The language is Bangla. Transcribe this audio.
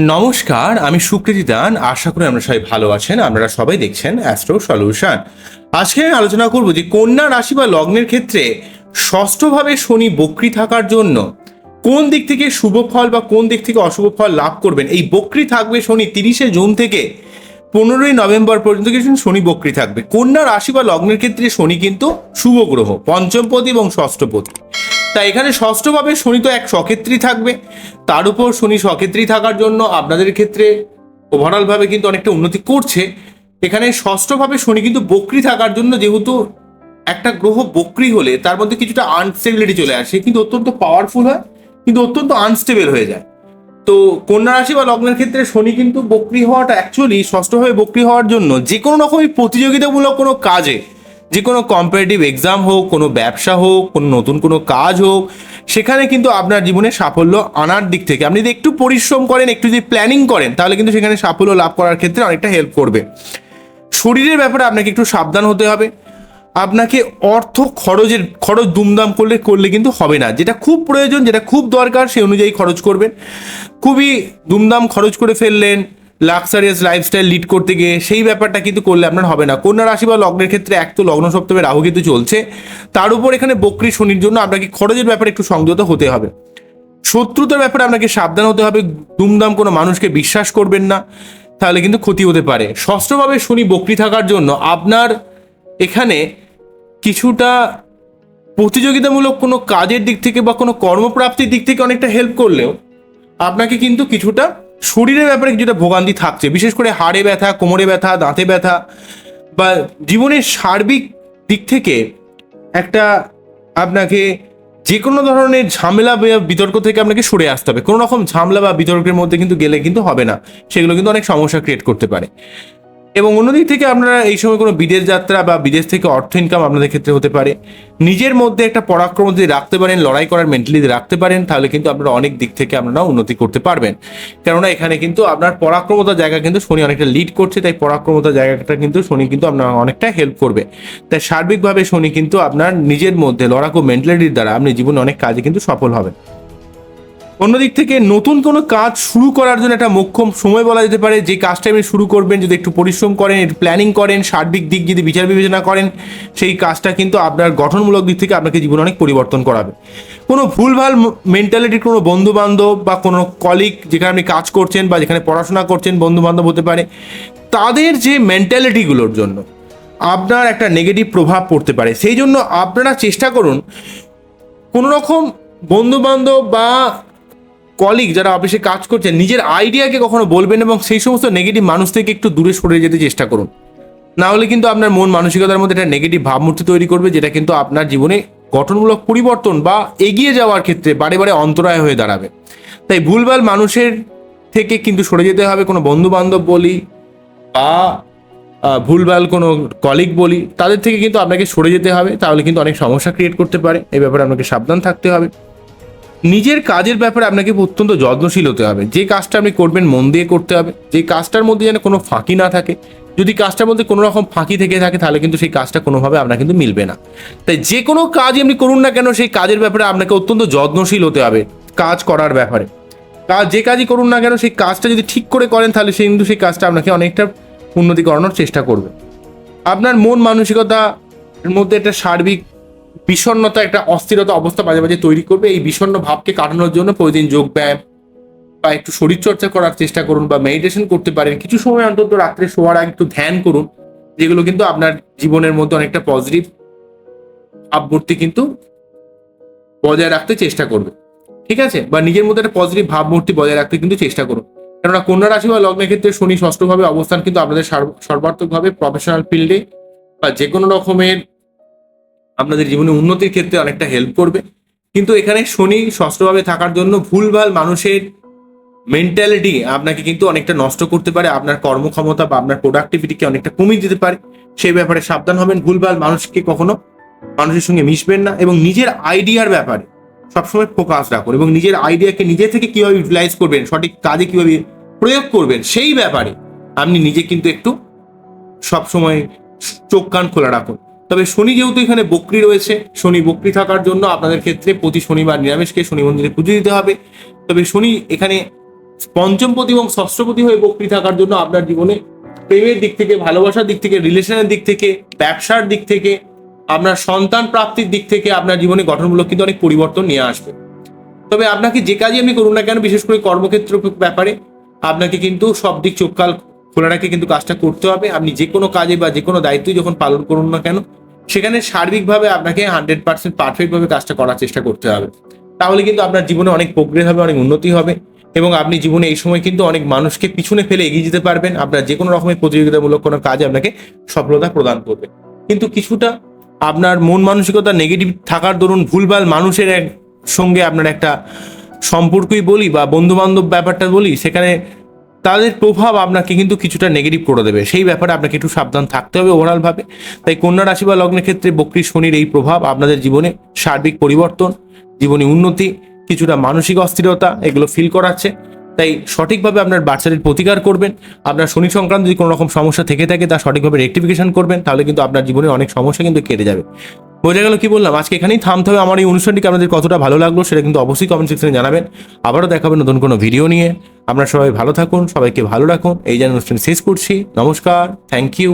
নমস্কার, আমি সুকৃতি দান। আশা করি আমরা সবাই ভালো আছেন। আপনারা সবাই দেখছেন অ্যাস্ট্রো সলিউশন আজকে আমি আলোচনা করব যে কন্যা রাশি বা লগ্নের ক্ষেত্রে ষষ্ঠভাবে শনি বক্রি থাকার জন্য কোন দিক থেকে শুভ ফল বা কোন দিক থেকে অশুভ ফল লাভ করবেন? এই বক্রি থাকবে শনি তিরিশে জুন থেকে পনেরোই নভেম্বর পর্যন্ত কিন্তু শনি বক্রি থাকবে। কন্যা রাশি বা লগ্নের ক্ষেত্রে শনি কিন্তু শুভ গ্রহ পঞ্চমপতি এবং ষষ্ঠপতি তাই এখানে ষষ্ঠভাবে শনি তো এক সক্ষেত্রী থাকবে। তার উপর শনি সক্ষেত্রী থাকার জন্য আপনাদের ক্ষেত্রে ওভারঅলভাবে কিন্তু অনেকটা উন্নতি করছে। এখানে ষষ্ঠভাবে শনি কিন্তু বক্রি থাকার জন্য যেহেতু একটা গ্রহ বক্রি হলে তার মধ্যে কিছুটা আনস্টেবিলিটি চলে আসে। কিন্তু অত্যন্ত পাওয়ারফুল হয়, কিন্তু অত্যন্ত আনস্টেবল হয়ে যায়। তো কন্যা রাশি বা লগ্নের ক্ষেত্রে শনি কিন্তু বক্রি হওয়াটা অ্যাকচুয়ালি ষষ্ঠভাবে বক্রি হওয়ার জন্য যে কোনো রকমই প্রতিযোগিতামূলক কোনো কাজে যে কোনো কম্পারেটিভ এক্সাম হোক, কোনো ব্যবসা হোক, কোনো নতুন কোনো কাজ হোক, সেখানে কিন্তু আপনার জীবনে সাফল্য আনার দিক থেকে। আপনি যদি একটু পরিশ্রম করেন, একটু যদি প্ল্যানিং করেন, তাহলে কিন্তু সেখানে সাফল্য লাভ করার ক্ষেত্রে অনেকটা হেল্প করবে। শরীরের ব্যাপারে আপনাকে একটু সাবধান হতে হবে। আপনাকে অর্থ খরচের, খরচ দুমদাম করলে করলে কিন্তু হবে না। যেটা খুব প্রয়োজন, যেটা খুব দরকার সেই অনুযায়ী খরচ করবেন। খুবই দুমদাম খরচ করে ফেললেন লাক্সারিয়াস লাইফস্টাইল লিড করতে গিয়ে সেই ব্যাপারটা কিন্তু করলে আপনার হবে না। কন্যা রাশি বা লগ্নের ক্ষেত্রে এক তো লগ্ন সপ্তমে রাহু কিন্তু চলছে। তার উপর এখানে বক্রি শনির জন্য আপনাকে খরচের ব্যাপারে একটু সংযত হতে হবে। শত্রুতার ব্যাপারে আপনাকে সাবধান হতে হবে। দুমদাম কোনো মানুষকে বিশ্বাস করবেন না, তাহলে কিন্তু ক্ষতি হতে পারে। ষষ্ঠভাবে শনি বক্রি থাকার জন্য আপনার এখানে কিছুটা প্রতিযোগিতামূলক কোনো কাজের দিক থেকে বা কোনো কর্মপ্রাপ্তির দিক থেকে অনেকটা হেল্প করলেও আপনাকে কিন্তু কিছুটা শরীরের ব্যাপারে কিছুটা ভোগান্তি থাকছে, বিশেষ করে হাড়ে ব্যথা, কোমরে ব্যথা, দাঁতে ব্যথা বা জীবনের সার্বিক দিক থেকে একটা আপনাকে যে কোনো ধরনের ঝামেলা বা বিতর্ক থেকে আপনাকে সরে আসতে হবে। কোনো রকম ঝামেলা বা বিতর্কের মধ্যে কিন্তু গেলে কিন্তু হবে না। সেগুলো কিন্তু অনেক সমস্যা ক্রিয়েট করতে পারে। এবং অন্যদিক থেকে আপনারা এই সময় কোনো বিদেশ যাত্রা বা বিদেশ থেকে অর্থ ইনকাম আপনাদের ক্ষেত্রে হতে পারে। নিজের মধ্যে একটা পরাক্রম যদি রাখতে পারেন, লড়াই করার মেন্টালি যদি রাখতে পারেন, তাহলে কিন্তু আপনারা অনেক দিক থেকে আপনারা উন্নতি করতে পারবেন। কেননা এখানে কিন্তু আপনার পরাক্রমতার জায়গা কিন্তু শনি অনেকটা লিড করছে, তাই পরাক্রমতার জায়গাটা কিন্তু শনি কিন্তু আপনার অনেকটা হেল্প করবে। তাই সার্বিকভাবে শনি কিন্তু আপনার নিজের মধ্যে লড়াকু মেন্টালিটির দ্বারা আপনি জীবনে অনেক কাজে কিন্তু সফল হবেন। অন্যদিক থেকে নতুন কোনো কাজ শুরু করার জন্য একটা মোক্ষম সময় বলা যেতে পারে। যে কাজটা আপনি শুরু করবেন, যদি একটু পরিশ্রম করেন, একটু প্ল্যানিং করেন, সার্বিক দিক যদি বিচার বিবেচনা করেন, সেই কাজটা কিন্তু আপনার গঠনমূলক দিক থেকে আপনাকে জীবনে অনেক পরিবর্তন করাবে। কোনো ভুলভাল মেন্টালিটির কোনো বন্ধু বান্ধব বা কোনো কলিগ যেখানে আপনি কাজ করছেন বা যেখানে পড়াশোনা করছেন বন্ধু বান্ধব হতে পারে, তাদের যে মেন্টালিটিগুলোর জন্য আপনার একটা নেগেটিভ প্রভাব পড়তে পারে। সেই জন্য আপনারা চেষ্টা করুন, কোনো রকম বন্ধু বান্ধব বা কলিগ যারা অফিসে কাজ করছেন, নিজের আইডিয়াকে কখনো বলবেন এবং সেই সমস্ত নেগেটিভ মানুষ থেকে একটু দূরে সরে যেতে চেষ্টা করুন। না হলে কিন্তু আপনার মন মানসিকতার মধ্যে একটা নেগেটিভ ভাবমূর্তি তৈরি করবে, যেটা কিন্তু আপনার জীবনে গঠনমূলক পরিবর্তন বা এগিয়ে যাওয়ার ক্ষেত্রে বারে বারে অন্তরায় হয়ে দাঁড়াবে। তাই ভুলভাল মানুষের থেকে কিন্তু সরে যেতে হবে, কোনো বন্ধু বান্ধব বলি বা ভুলভাল কোনো কলিগ বলি, তাদের থেকে কিন্তু আপনাকে সরে যেতে হবে। তাহলে কিন্তু অনেক সমস্যা ক্রিয়েট করতে পারে। এই ব্যাপারে আপনাকে সাবধান থাকতে হবে। নিজের কাজের ব্যাপারে আপনাকে অত্যন্ত যত্নশীল হতে হবে। যে কাজটা আপনি করবেন, মন দিয়ে করতে হবে। যে কাজটার মধ্যে যেন কোনো ফাঁকি না থাকে। যদি কাজটার মধ্যে কোনো রকম ফাঁকি থেকে থাকে, তাহলে কিন্তু সেই কাজটা কোনোভাবে আপনার কিন্তু মিলবে না। তাই যে কোনো কাজ আপনি করুন না কেন, সেই কাজের ব্যাপারে আপনাকে অত্যন্ত যত্নশীল হতে হবে কাজ করার ব্যাপারে। কাজ যে কাজই করুন না কেন, সেই কাজটা যদি ঠিক করে করেন, তাহলে সেই কিন্তু সেই কাজটা আপনাকে অনেকটা উন্নতি করানোর চেষ্টা করবে। আপনার মন মানসিকতার মধ্যে একটা সার্বিক বিষণ্ণতা একটা অস্থিরতা অবস্থা মাঝে মাঝে তৈরি করবে। এই বিষণ্ণ ভাবকে কাটানোর জন্য প্রতিদিন যোগ ব্যায়াম বা একটু শরীরচর্চা করার চেষ্টা করুন বা মেডিটেশন করতে পারেন। কিছু সময় অন্তত রাত্রে শোয়ার আগে একটু ধ্যান করুন, যেগুলো কিন্তু আপনার জীবনের মধ্যে অনেকটা পজিটিভ ভাবমূর্তি কিন্তু বজায় রাখতে চেষ্টা করবে। ঠিক আছে? বা নিজের মধ্যে একটা পজিটিভ ভাবমূর্তি বজায় রাখতে কিন্তু চেষ্টা করুন। কেননা কন্যা রাশি বা লগ্নের ক্ষেত্রে শনি ষষ্ঠভাবে অবস্থান কিন্তু আপনাদের সর্ব- সর্বাত্মকভাবে প্রফেশনাল ফিল্ডে বা যে কোনো রকমের আপনাদের জীবনে উন্নতির ক্ষেত্রে অনেকটা হেল্প করবে। কিন্তু এখানে শনি ষষ্ঠভাবে থাকার জন্য ভুলভাল মানুষের মেন্টালিটি আপনাকে কিন্তু অনেকটা নষ্ট করতে পারে। আপনার কর্মক্ষমতা বা আপনার প্রোডাক্টিভিটিকে অনেকটা কমিয়ে দিতে পারে। সেই ব্যাপারে সাবধান হবেন। ভুলভাল মানুষকে কখনো মানুষের সঙ্গে মিশবেন না এবং নিজের আইডিয়ার ব্যাপারে সবসময় ফোকাস রাখুন এবং নিজের আইডিয়াকে নিজে থেকে কীভাবে ইউটিলাইজ করবেন, সঠিক কাজে কীভাবে প্রয়োগ করবেন, সেই ব্যাপারে আপনি নিজে কিন্তু একটু সবসময় চোখ কান খোলা রাখুন। তবে শনি যেহেতু এখানে বকরি রয়েছে, শনি বকরি থাকার জন্য আপনাদের ক্ষেত্রে প্রতি শনিবার নিরামিষকে শনি মন্দিরে পুজো দিতে হবে। তবে শনি এখানে পঞ্চমপতি এবং ষষ্ঠপতি হয়ে বক্রি থাকার জন্য আপনার জীবনে প্রেমের দিক থেকে, ভালোবাসার দিক থেকে, রিলেশনের দিক থেকে, ব্যবসার দিক থেকে, আপনার সন্তান প্রাপ্তির দিক থেকে আপনার জীবনে গঠনমূলক কিন্তু অনেক পরিবর্তন নিয়ে আসবে। তবে আপনাকে যে কাজই আপনি করুন না কেন, বিশেষ করে কর্মক্ষেত্র ব্যাপারে, আপনাকে কিন্তু সব দিক চোখকাল খোলা রাখে কিন্তু কাজটা করতে হবে। আপনি যে কোনো কাজে বা যে কোনো দায়িত্বই যখন পালন করুন না কেন, সেখানে সার্বিকভাবে আপনাকে হান্ড্রেড পার্সেন্ট পারফেক্টভাবে কাজটা করার চেষ্টা করতে হবে। তাহলে কিন্তু আপনার জীবনে অনেক প্রোগ্রেস হবে, অনেক উন্নতি হবে এবং আপনি জীবনে এই সময় কিন্তু অনেক মানুষকে পিছনে ফেলে এগিয়ে যেতে পারবেন। আপনার যে কোনো রকমের প্রতিযোগিতামূলক কোনো কাজ আপনাকে সফলতা প্রদান করবে। কিন্তু কিছুটা আপনার মন মানসিকতা নেগেটিভ থাকার দরুন ভুলভাল মানুষের এক সঙ্গে আপনার একটা সম্পর্কই বলি বা বন্ধু বান্ধব ব্যাপারটা বলি, সেখানে তাদের প্রভাব আপনাকে কিন্তু কিছুটা নেগেটিভ করে দেবে। সেই ব্যাপারে আপনাকে একটু সাবধান থাকতে হবে ওভারঅল ভাবে। তাই কন্যা রাশি বা লগ্নের ক্ষেত্রে বক্রী শনির এই প্রভাব আপনাদের জীবনে সার্বিক পরিবর্তন, জীবনে উন্নতি, কিছুটা মানসিক অস্থিরতা এগুলো ফিল করাচ্ছে। তাই সঠিকভাবে আপনার বাচ্চাদের প্রতিকার করবেন। আপনার শনি সংক্রান্ত যদি কোনো রকম সমস্যা থেকে থাকে, তা সঠিকভাবে রেক্টিফিকেশন করবেন। তাহলে কিন্তু আপনার জীবনে অনেক সমস্যা কিন্তু কেটে যাবে। বোঝা গেল, কি বললাম? আজকে এখানেই থামতে হবে। আমার এই অনুষ্ঠানটিকে আপনাদের কতটা ভালো লাগল সেটা কিন্তু অবশ্যই কমেন্ট সেকশনে জানাবেন। আবারও দেখাবেন নতুন কোনো ভিডিও নিয়ে। আপনারা সবাই ভালো থাকুন, সবাইকে ভালো রাখুন। এই যেন অনুষ্ঠান শেষ করছি। নমস্কার থ্যাংক ইউ